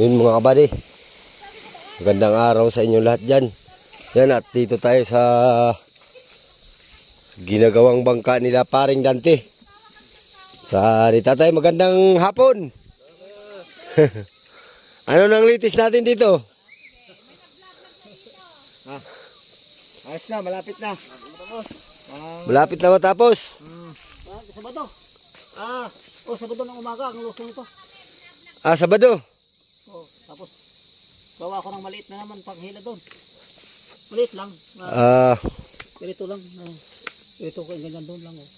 Yun mga kabady. Magandang araw sa inyo lahat dyan. Yan at dito tayo sa ginagawang bangka nila paring Dante. Sa tatay, magandang hapon. ano nang litis natin dito? Ayos na, malapit na. Tapos. Ah, Malapit na matapos. ah, Sabado. Ah, oh, Sabado ng umaga ang lusong ito. Ah, Sabado. Oh, tapos gawa ko ng maliit na naman paghila doon. Maliit lang. Ah, Ah, ganito lang. Ah, ito ko ganyan doon lang. Oh.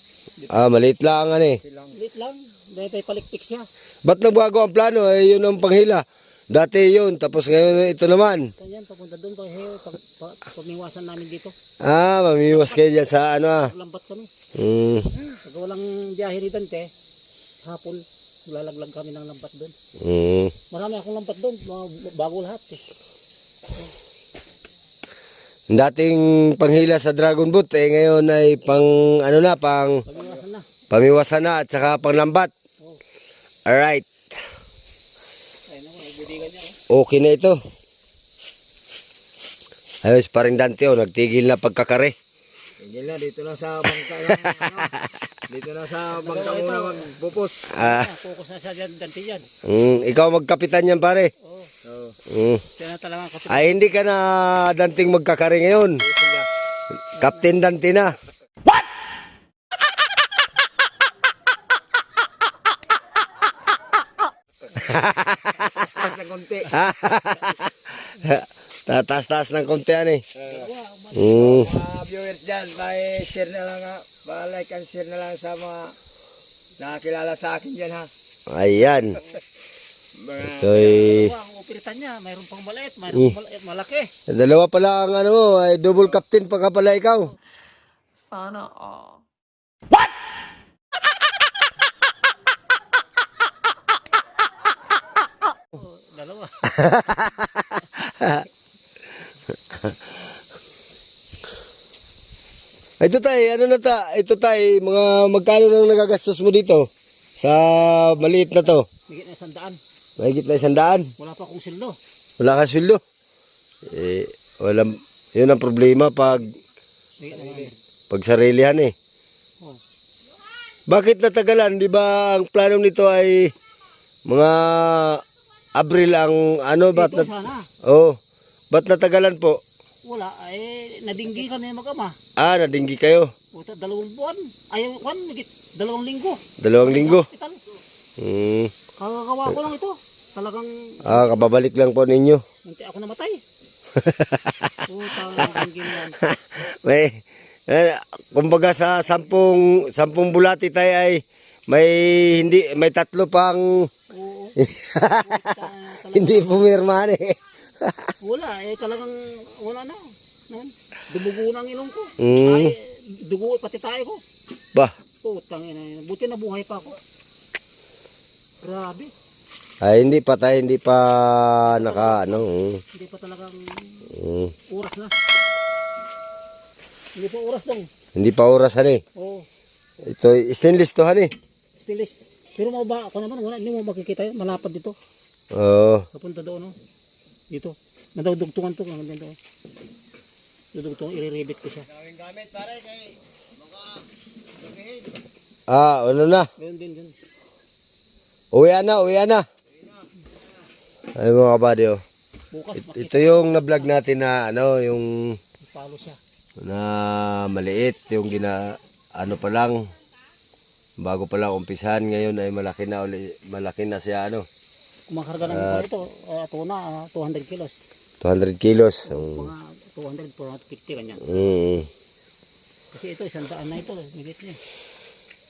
ah maliit lang ano eh. Maliit lang. Dahil tayo palikpik siya. Ba't nagbago ang plano? Eh, yun ang panghila. Dati yun, tapos ngayon ito naman. Kanyan, papunta doon pa hiyo. Pag, pag, pagmiwasan namin dito. Ah, mamimiwas kayo dyan sa ano ah. Lambat kami. Hmm. Pag walang biyahe ni Dante, hapon, lalaglag kami ng lambat doon. Hmm. Marami akong lambat doon. Bago lahat eh. Dating panghila sa Dragon Boot, eh ngayon ay pang ano na, pang Pagmiwasan na. pamiwasan na at saka pang lambat. Oh. Ako, ibibigan niya. okay na ito. Ayos pa rin Dante, oh, nagtigil na pagkakare. Tigil na, dito na sa bangka lang, ano, dito na sa bangka muna magpupos. Ah, Ah, focus na siya dyan, Dante dyan. mm, ikaw magkapitan yan pare. Oo. Oo. Mm. Siya na talaga kapit. Ay, hindi ka na danting magkakare ngayon. Sige. Captain Dante na. Taas ng konti. Tataas-taas ng konti yan eh. Mm. Mga viewers dyan, bye, share na lang ha. Bye, like and share na lang sa mga nakakilala sa akin dyan ha. Ayan. Ito'y... Ang upiritan niya. Mayroon pang maliit, mayroon pang maliit, malaki. Dalawa pala ang ano ay double captain pa ka pala ikaw. Sana all. Oh, dalawa. Ito tay, ano na ta? Ito tay, mga magkano nang nagagastos mo dito? Sa maliit na to. Higit na isang daan. Mahigit na isang daan. Wala pa akong sildo. Wala ka sweldo. Eh, wala, yun ang problema pag, na pag sarilihan eh. Oh. Bakit natagalan? Di ba ang plano nito ay mga Abril ang ano, ba't sana. Oh, ba't natagalan po? Wala. Eh, nadinggi kami mag-ama. Ah, nadinggi kayo. Puta, dalawang buwan. Ay, higit dalawang linggo. Dalawang linggo. Hmm. Kakagawa ko lang ito. Talagang Ah, kababalik lang po ninyo. munti ako namatay. Puta, nadinggi na yan. may, eh, kumbaga sa sampung, sampung bulati tayo ay may hindi may tatlo pang Oo. Hindi pumirma eh. Wala, eh talagang wala na. Noon, dumugo na ang ilong ko. Mm. Ay, dugo pati tayo ko. Bah, Putang ina, buti na buhay pa ako. Grabe, ay hindi pa tayo, hindi pa naka ano. mm, hindi pa talagang mm. oras na. Hindi pa oras dong. hindi pa orasan eh. Oo, Ito stainless to han eh. stilis. Pero mo ba ako naman, wala, hindi mo makikita yun. Malapad dito. Oo. Papunta doon, no? Dito. Nadagdugtungan to. Hanggang dito. Dudugtungan, iriribit ko siya. Daming gamit pare kay mga. Ah, ano na? Ganun din, ganun. Uwi na, uwi na. Ay mga kabady oh. Bukas, It-. Ito yung na-vlog natin na ano, yung Palo siya. na maliit, yung gina ano pa lang bago pa lang umpisahan ngayon ay malaki na uli, malaki na siya ano, Kumakarga ng uh, ito, uh, tuna, ah, 200 kilos. 200 kilos. Um, Mga 200, 450 ganyan. mm. Kasi ito, isang daan na ito. Migit niya.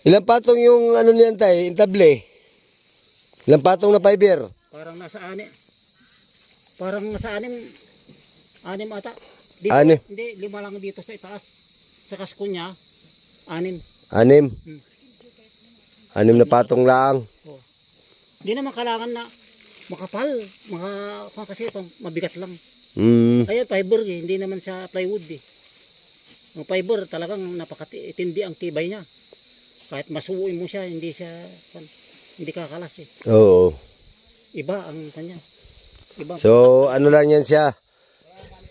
Ilang patong yung ano niyan tay, intable? Ilang patong na fiber? Parang nasa ani. Parang nasa anim. Anim ata. Dito, Anim? Hindi, lima lang dito sa itaas. Sa kasko niya, anim. Anim. Hmm. Anim na patong lang. Oh. Hindi naman kailangan na makapal. Mga, mga kasi ito, mabigat lang. Mm. Kaya fiber eh, hindi naman sa plywood eh. Ang fiber talagang napakatindi ang tibay niya. Kahit masuuin mo siya, hindi siya, hindi kakalas eh. Oo. Iba ang kanya. Ibang, So, ano lang yan siya?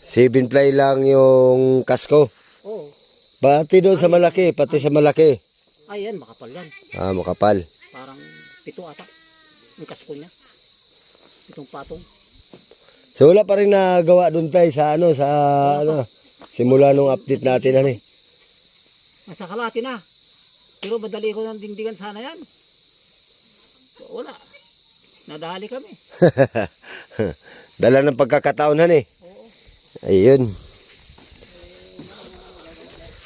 7 ply lang yung kasko. oh, Pati doon sa malaki, pati sa malaki. ay yan, makapal yan. Ah, makapal. Parang pito ata. Yung kasko niya. Itong patong. So, wala pa rin nagawa doon tayo sa ano, sa ano, simula nung update natin ano eh. Nasa kalati na. Pero madali ko ng dingdingan sana yan. Wala. Nadali kami. Dala ng pagkakataon han eh. Ayun.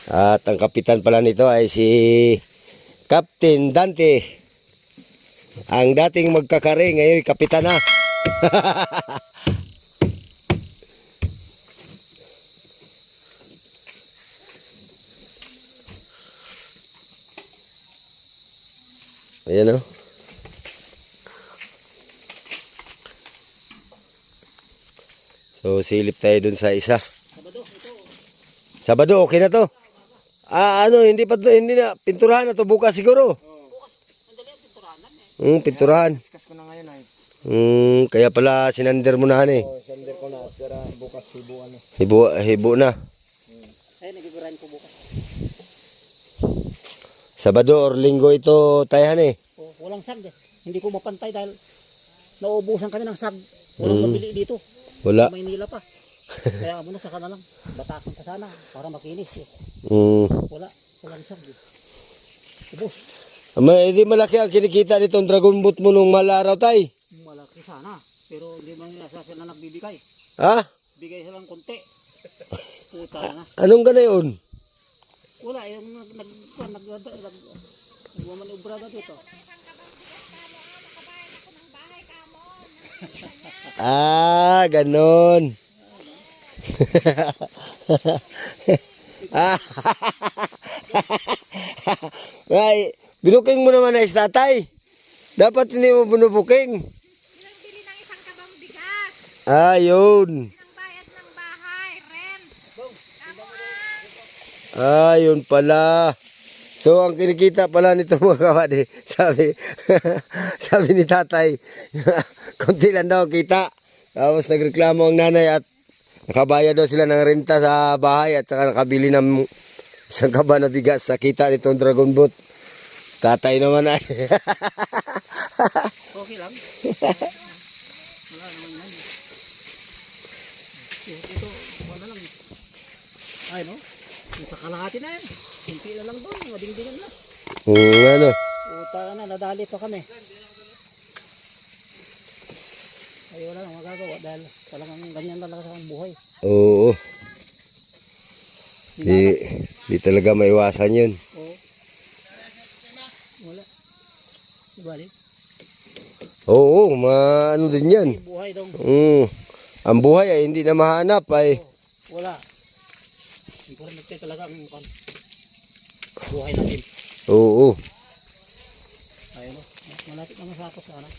At ang kapitan pala nito ay si Captain Dante. Ang dating magkakare, ngayon kapitan na. Ayan o. So silip tayo dun sa isa. Sabado, okay na to. Ah, ano, hindi pa to, hindi na, pinturahan na to bukas siguro. Hmm, pinturahan. Discuss ko na ngayon ay. Hmm, kaya pala sinander mo na han eh. Oh, sender ko na. Pero bukas sibo ano. Hibo, hibo na. Ay, nagigurahin ko bukas. Sabado or linggo ito tayahan eh. Oh, walang sag. eh. Hindi ko mapantay dahil nauubusan kami ng sag. Walang mabili dito. Wala. Maynila pa. Kaya muna sa na lang. Batakan ka sana para makinis. Eh. Hmm. Wala. Walang sag. Eh. Ubus. May, di malaki ang kinikita nitong dragon boot mo nung malaraw tay. Sana. Pero hindi man nila sila nagbibigay. Ha? Bigay silang konti. Puta na. Anong gana yun? Wala. Yung nag... nag... nag... nag... nag... nagmamanubra na dito. Ah, ganon. ah. Ay, binuking mo naman na tatay. Dapat hindi mo binubuking. Bili ng isang kabang bigas. Ah, yun. Ng bayad ng bahay, rent. Kamuan. Ah, yun pala. So, ang kinikita pala nito mga kapatid, sabi, sabi ni tatay, konti lang daw kita. Tapos nagreklamo ang nanay at nakabayad daw sila ng renta sa bahay at saka nakabili ng isang kaba na bigas sa kita nitong dragon boat. Sa tatay naman ay, Okay lang. Wala naman yan. Ito, ito, wala lang. Ay, no? Yung sa kalahati na yan. Simpi na lang doon. Madingdingan na. hmm, ano, Puta ka na, nadali pa kami. Ay, wala nang magagawa dahil talagang ganyan talaga ang buhay. oo, di, di talaga maiwasan yun. Oo. Wala. Ibalik. Oo, ma, ano din yan. Buhay daw. Mm. Ang buhay ay hindi na mahanap ay Wala. Importante talaga ang kan. Buhay natin. oo. Ayun. no? Malapit naman sa ako sa ano.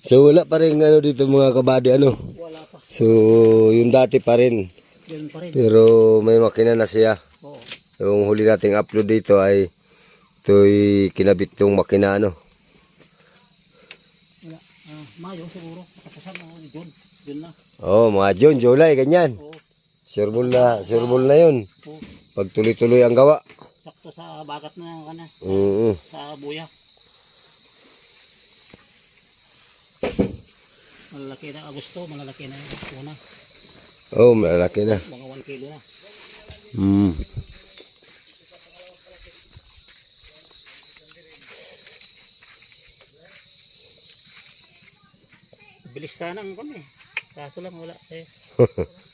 So wala pa rin ano dito mga kabady ano. Wala pa. So yung dati pa rin Yun pa rin. pero may makina na siya. Oo. Yung huli nating upload dito ay ito'y kinabit yung makina ano. Wala. Ah, Mayo siguro. Ako ni John. Yun na. Oh, mga John, July, ganyan. Oo. Sureball na, sureball na yun. Pag tuloy-tuloy ang gawa. Sakto sa bagat na kana. Mm Sa buya. Malalaki na Agosto. Malalaki na yung. Oh, malaki na. Mga 1 kilo na. Mm. Bilis sana ang kami. Kaso lang wala. Eh.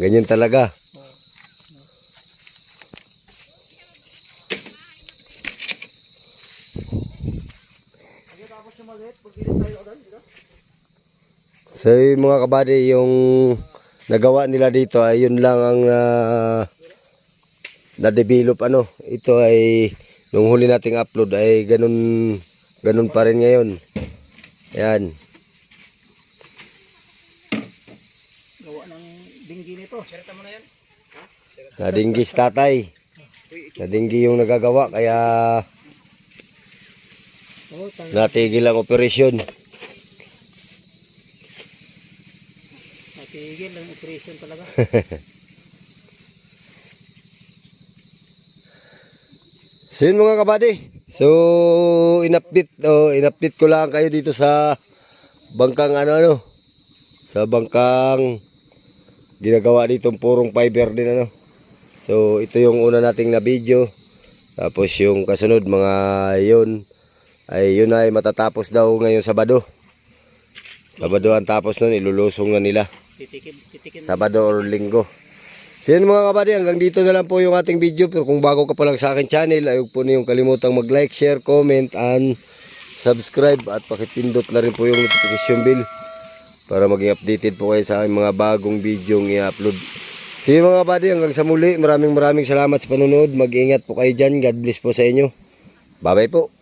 Ganyan talaga. So yung mga kabady, yung nagawa nila dito ay yun lang ang ah, na-develop ano. Ito ay nung huli nating upload ay ganun ganun pa rin ngayon. Yan. Gawa ng dinggi nito. Nadinggis tatay. Nadinggi yung nagagawa kaya Oh, natigil ang operasyon. Tigil ang operation talaga. So yun mga kabady. So in-update oh, in-update ko lang kayo dito sa bangkang ano ano. Sa bangkang ginagawa dito purong fiber din ano. So ito yung una nating na video. Tapos yung kasunod mga yun ay yun ay matatapos daw ngayong Sabado. Sabado ang tapos nun ilulusong na nila. Titikim, titikim. Sabado or Linggo. So yun mga kabady, hanggang dito na lang po yung ating video. Pero kung bago ka pa lang sa akin channel, ay huwag po niyong kalimutang mag-like, share, comment, and subscribe. At pakipindot na rin po yung notification bell para maging updated po kayo sa aking mga bagong video i-upload. So yun mga kabady, hanggang sa muli. Maraming maraming salamat sa panonood. Mag-ingat po kayo dyan. God bless po sa inyo. Bye-bye po.